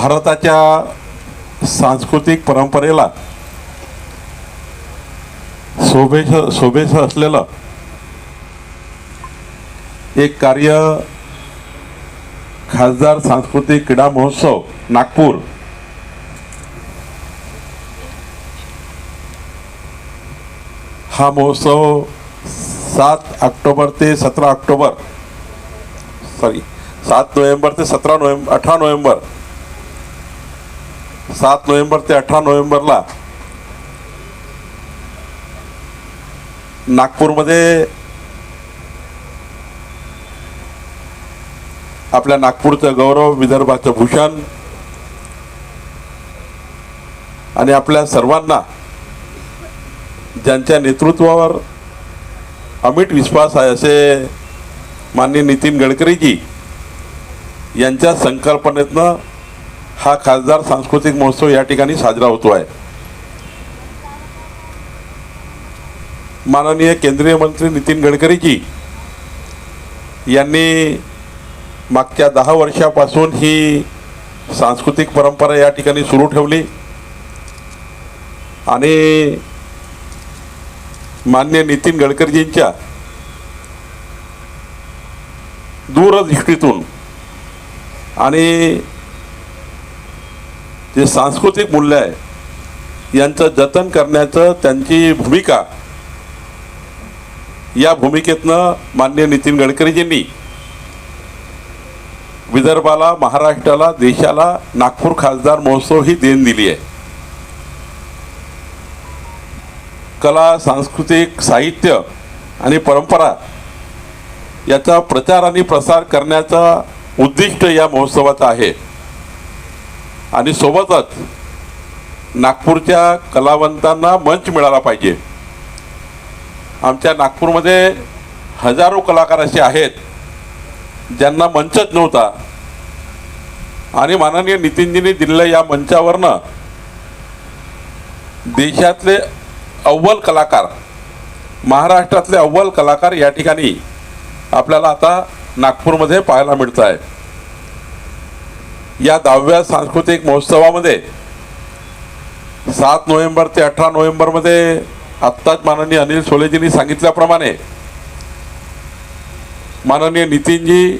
भारताच्या सांस्कृतिक परंपरेला शोभेस शोभेस असलेलं एक कार्य खासदार सांस्कृतिक क्रीडा महोत्सव नागपूर. हा महोत्सव सात ऑक्टोबर ते सतरा ऑक्टोबर सॉरी सात नोव्हेंबर ते सतरा नोव्हेंबर अठरा नोव्हेंबर सात नोव्हेंबर ते अठरा नोव्हेंबरला नागपूरमध्ये आपल्या नागपूरचं गौरव विदर्भाचं भूषण आणि आपल्या सर्वांना ज्यांच्या नेतृत्वावर अमिट विश्वास आहे असे माननीय नितीन गडकरीजी यांच्या संकल्पनेतनं हा खासदार सांस्कृतिक महोत्सव या ठिकाणी साजरा होतो आहे माननीय केंद्रीय मंत्री नितीन गडकरीजी यांनी मागच्या दहा वर्षापासून ही सांस्कृतिक परंपरा या ठिकाणी सुरू ठेवली. आणि मान्य नितीन गडकरीजींच्या दूरदृष्टीतून आणि जे सांस्कृतिक मूल्य आहे यांचं जतन करण्याचं त्यांची भूमिका या भूमिकेतनं मान्य नितीन गडकरीजींनी विदर्भाला महाराष्ट्राला देशाला नागपूर खासदार महोत्सव ही देण दिली आहे. कला सांस्कृतिक साहित्य आणि परंपरा याचा प्रचार आणि प्रसार करण्याचा उद्दिष्ट या महोत्सवाचा आहे. आणि सोबतच नागपूरच्या कलावंतांना मंच मिळाला पाहिजे. आमच्या नागपूरमध्ये हजारो कलाकार असे आहेत ज्यांना मंचच नव्हता. आणि माननीय नितीनजींनी दिलेल्या या मंचावरनं देशातले अव्वल कलाकार महाराष्ट्रातले अव्वल कलाकार या ठिकाणी आपल्याला आता नागपूरमध्ये पाहायला मिळत आहे या दहाव्या सांस्कृतिक महोत्सवामध्ये सात नोव्हेंबर ते अठरा नोव्हेंबरमध्ये आत्ताच माननीय अनिल सोलेजींनी सांगितल्याप्रमाणे माननीय नितीनजी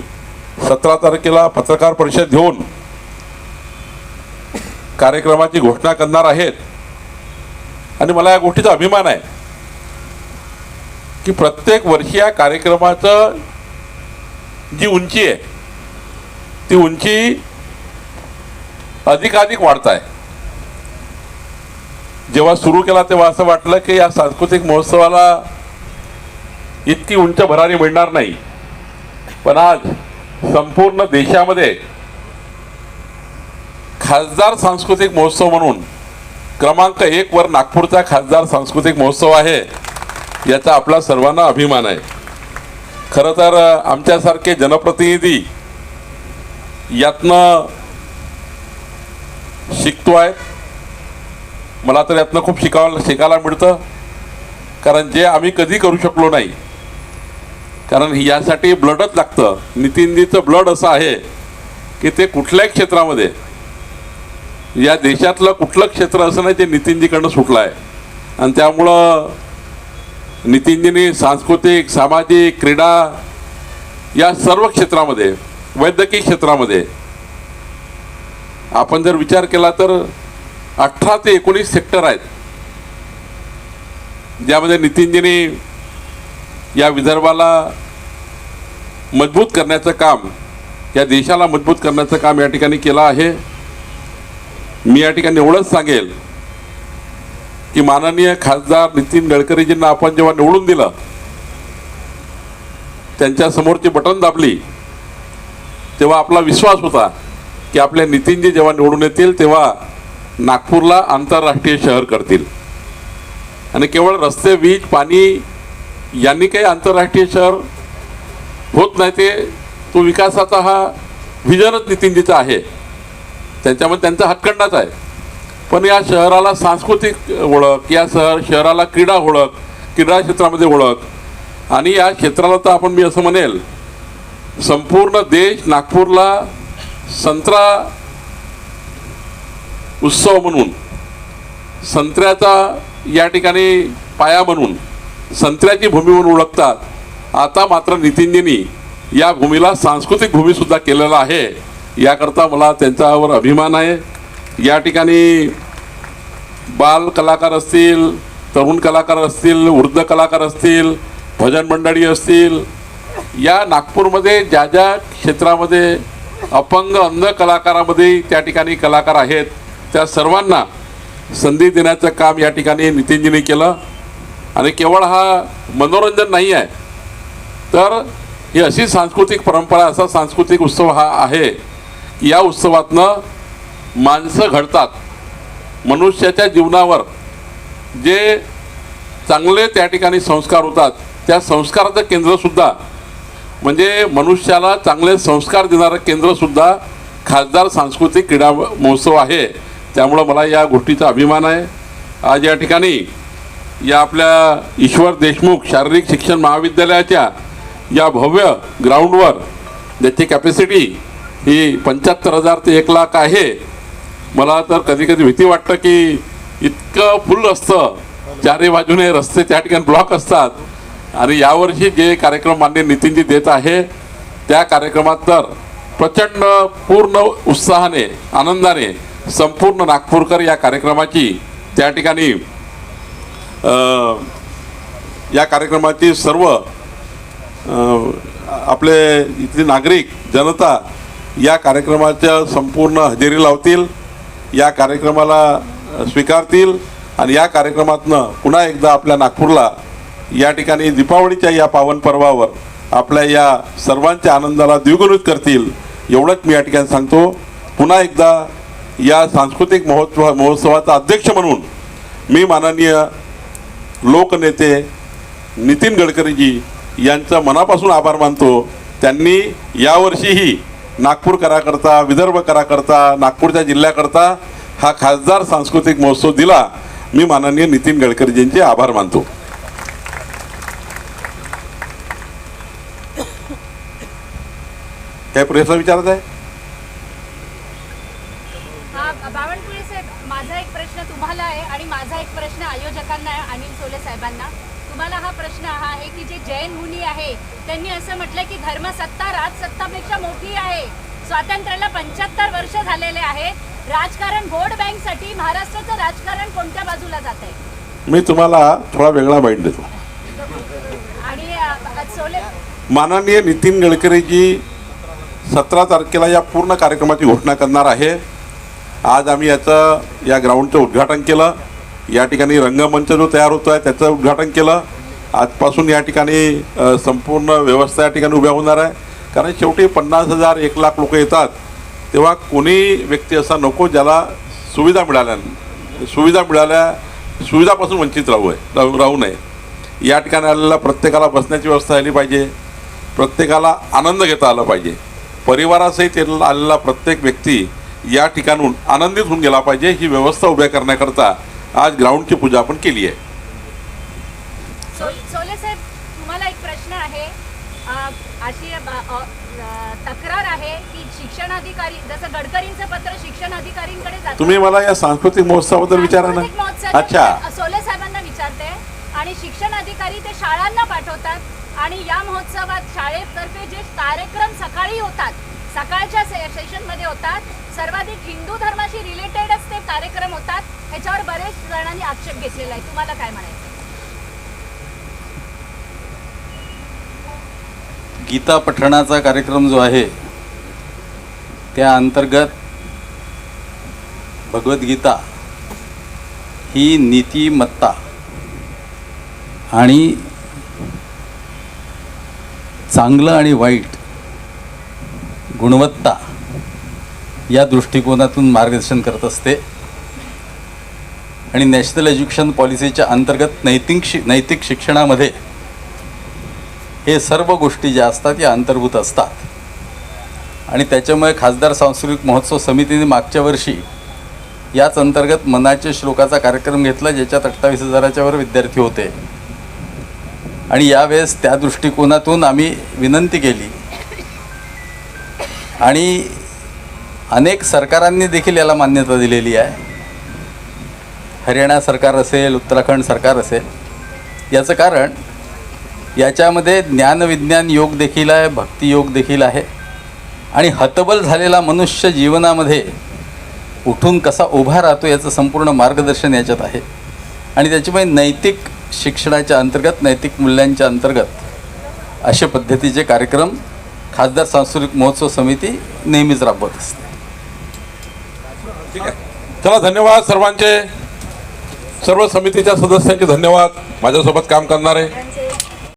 सतरा तारखेला पत्रकार परिषद घेऊन कार्यक्रमाची घोषणा करणार आहेत. आणि मला या गोष्टीचा अभिमान आहे की प्रत्येक वर्षी या कार्यक्रमाचं जी उंची आहे ती उंची अधिकाधिक वाढत आहे जेव्हा सुरू केला तेव्हा असं वाटलं की या सांस्कृतिक महोत्सवाला इतकी उंच भरारी मिळणार नाही. पण आज संपूर्ण देशामध्ये खासदार सांस्कृतिक महोत्सव म्हणून क्रमांक एक वर नागपूरचा खासदार सांस्कृतिक महोत्सव आहे याचा आपला सर्वांना अभिमान आहे. खरं तर आमच्यासारखे जनप्रतिनिधी यातनं शिकतो आहेत मला तर यातनं खूप शिकावं शिकायला मिळतं. कारण जे आम्ही कधी करू शकलो नाही कारण यासाठी ब्लडच लागतं. नितीनजीचं ब्लड असं आहे की ते कुठल्याही क्षेत्रामध्ये या देशातलं कुठलं क्षेत्र असं नाही ते नितीनजीकडनं सुटलं आहे आणि त्यामुळं नितीनजींनी सांस्कृतिक सामाजिक क्रीडा या सर्व क्षेत्रामध्ये वैद्यकीय क्षेत्रामध्ये आपण जर विचार केला तर अठरा ते एकोणीस सेक्टर आहेत. ज्यामध्ये नितीनजींनी या विदर्भाला मजबूत करण्याचं काम या देशाला मजबूत करण्याचं काम या ठिकाणी केलं आहे. मी या ठिकाणी एवढंच सांगेल की माननीय खासदार नितीन गडकरीजींना आपण जेव्हा निवडून दिलं त्यांच्या समोरची बटन दाबली तेव्हा आपला विश्वास होता की आपले नितीनजी जेव्हा निवडून येतील तेव्हा नागपूरला आंतरराष्ट्रीय शहर करतील. आणि केवळ रस्ते वीज पाणी यांनी काही आंतरराष्ट्रीय शहर होत नाही ते तो विकासाचा हा विजनच नितीनजीचा आहे. त्यांच्यामध्ये त्यांचा हातखंडाच आहे. पण या शहराला सांस्कृतिक ओळख या शहर शहराला क्रीडा ओळख क्रीडा क्षेत्रामध्ये ओळख आणि या क्षेत्राला तर आपण मी असं म्हणेल संपूर्ण देश नागपूरला संत्रा उत्सव म्हणून संत्र्याचा या ठिकाणी पाया म्हणून संत्र्याची भूमी म्हणून ओळखतात. आता मात्र नितीनजींनी या भूमीला सांस्कृतिक भूमीसुद्धा केलेला आहे. याकरता मला त्यांच्यावर अभिमान आहे. या ठिकाणी बाल कलाकार असतील तरुण कलाकार असतील वृद्ध कलाकार असतील भजन मंडळी असतील या नागपूरमध्ये ज्या ज्या क्षेत्रामध्ये अपंग अंध कलाकारामध्ये त्या ठिकाणी कलाकार आहेत. त्या सर्वांना संधी देण्याचं काम या ठिकाणी नितीनजींनी केलं. आणि केवळ हा मनोरंजन नाही आहे तर ही अशी सांस्कृतिक परंपरा असा सांस्कृतिक उत्सव हा आहे की या उत्सवातनं माणसं घडतात. मनुष्याच्या जीवनावर जे चांगले त्या ठिकाणी संस्कार होतात त्या संस्काराचं केंद्रसुद्धा म्हणजे मनुष्याला चांगले संस्कार देणारं केंद्रसुद्धा खासदार सांस्कृतिक क्रीडा महोत्सव आहे. त्यामुळं मला या गोष्टीचा अभिमान आहे. आज या ठिकाणी या आपल्या ईश्वर देशमुख शारीरिक शिक्षण महाविद्यालयाच्या या भव्य ग्राउंडवर ज्याची कॅपॅसिटी ही पंच्याहत्तर हजार ते एक लाख आहे. मला तर कधी कधी भीती वाटतं की इतकं फुल असतं. चारी बाजूने रस्ते त्या ठिकाणी ब्लॉक असतात. आणि यावर्षी जे कार्यक्रम मान्य नितीनजी देत आहे त्या कार्यक्रमात तर प्रचंड पूर्ण उत्साहाने आनंदाने संपूर्ण नागपूरकर या कार्यक्रमाची त्या ठिकाणी या कार्यक्रमाची सर्व आपले इथले नागरिक जनता या कार्यक्रमाच्या संपूर्ण हजेरी लावतील या कार्यक्रमाला स्वीकारतील आणि या कार्यक्रमातनं पुन्हा एकदा आपल्या नागपूरला या ठिकाणी दीपावलीच्या या पावन पर्वावर आपल्या या सर्वांच्या आनंदाला द्विगुणित करतील एवढंच मी या ठिकाणी सांगतो. पुन्हा एकदा या सांस्कृतिक महोत्सव महोत्सवाचा अध्यक्ष म्हणून मी माननीय लोकनेते नितीन गडकरीजी यांचा मनापासून आभार मानतो. त्यांनी यावर्षीही नागपूर कराकरता विदर्भ कराकरता नागपूरच्या जिल्ह्याकरता हा खासदार सांस्कृतिक महोत्सव दिला. मी माननीय नितीन गडकरीजींचे आभार मानतो. काय प्रश्न विचारत आहे? हा बावनकुळे साहेब माझा एक प्रश्न तुम्हाला आहे आणि माझा एक प्रश्न आयोजकांना आहे अनिल सोले साहेबांना. तुम्हाला हा प्रश्न हा आहे की जे जैन मुनी आहे त्यांनी असं म्हटलं की धर्मसत्ता राजसत्तापेक्षा मोठी आहे. स्वातंत्र्याला पंच्याहत्तर वर्ष झालेले आहेत राजकारण वोट बँकसाठी महाराष्ट्राचं राजकारण कोणत्या बाजूला जात आहे? मी तुम्हाला थोडा वेगळा माइंड देतो. आणि सोले माननीय नितीन गडकरीजी सतरा तारखेला या पूर्ण कार्यक्रमाची घोषणा करणार आहे. आज आम्ही याचं या ग्राउंडचं उद्घाटन केलं. या ठिकाणी रंगमंच जो तयार होतो आहे त्याचं उद्घाटन केलं. आजपासून या ठिकाणी संपूर्ण व्यवस्था या ठिकाणी उभ्या होणार आहे. कारण शेवटी पन्नास हजार एक लाख लोक येतात. तेव्हा कोणी व्यक्ती असा नको ज्याला सुविधा मिळाल्या सुविधा मिळाल्या सुविधापासून वंचित राहू आहे राहू राहू नये. या ठिकाणी आलेल्या प्रत्येकाला बसण्याची व्यवस्था झाली पाहिजे. प्रत्येकाला आनंद घेता आला पाहिजे. परिवारासहित आलेला प्रत्येक व्यक्ती या ठिकाणून आनंदित होऊन गेला पाहिजे ही व्यवस्था उभ्या करण्याकरता आज ग्राउंडची पूजा आपण केली आहे. सो- सोले साहेब तुम्हाला एक प्रश्न आहे. अ, अशी तक्रार आहे की जसं गडकरींचं पत्र शिक्षणाधिकारींकडे जातं. तुम्ही मला या सांस्कृतिक महोत्सवाबद्दल विचारा ना. अच्छा. सोले साहेबांना विचारते. आणि शिक्षण अधिकारी ते शाळांना पाठवतात. आणि या महोत्सवात शाळेतर्फे जे कार्यक्रम सकाळी होतात सकाळच्या से सेशनमध्ये होतात सर्वाधिक हिंदू धर्माशी रिलेटेडच ते कार्यक्रम होतात ह्याच्यावर बरेच जणांनी आक्षेप घेतलेला आहे. तुम्हाला काय म्हणायचं? गीता पठणाचा कार्यक्रम जो आहे त्या अंतर्गत भगवद्गीता ही नीतिमत्ता आणि चांगलं आणि वाईट गुणवत्ता या दृष्टिकोनातून मार्गदर्शन करत असते. आणि नॅशनल एज्युकेशन पॉलिसीच्या अंतर्गत नैतिक शि नैतिक शिक्षणामध्ये हे सर्व गोष्टी ज्या असतात या अंतर्भूत असतात. आणि त्याच्यामुळे खासदार सांस्कृतिक महोत्सव समितीने मागच्या वर्षी याच अंतर्गत मनाच्या श्लोकाचा कार्यक्रम घेतला ज्याच्यात अठ्ठावीस हजाराच्यावर विद्यार्थी होते. आणि यावेळेस त्या दृष्टिकोनातून आम्ही विनंती केली. आणि अनेक सरकारांनी देखील याला मान्यता दिलेली आहे. हरियाणा सरकार असेल उत्तराखंड सरकार असेल. याचं कारण याच्यामध्ये ज्ञानविज्ञान योग देखील आहे भक्तियोग देखील आहे. आणि हतबल झालेला मनुष्य जीवनामध्ये उठून कसा उभा राहतो याचं संपूर्ण मार्गदर्शन याच्यात आहे. आणि त्याच्यामुळे नैतिक शिक्षणाच्या अंतर्गत नैतिक मूल्यांच्या अंतर्गत अशा पद्धतीचे कार्यक्रम खासदार सांस्कृतिक महोत्सव समिती नेहमीच राबवत असते. ठीक आहे चला धन्यवाद सर्वांचे. सर्व समितीच्या सदस्यांचे धन्यवाद. माझ्यासोबत काम करणारे.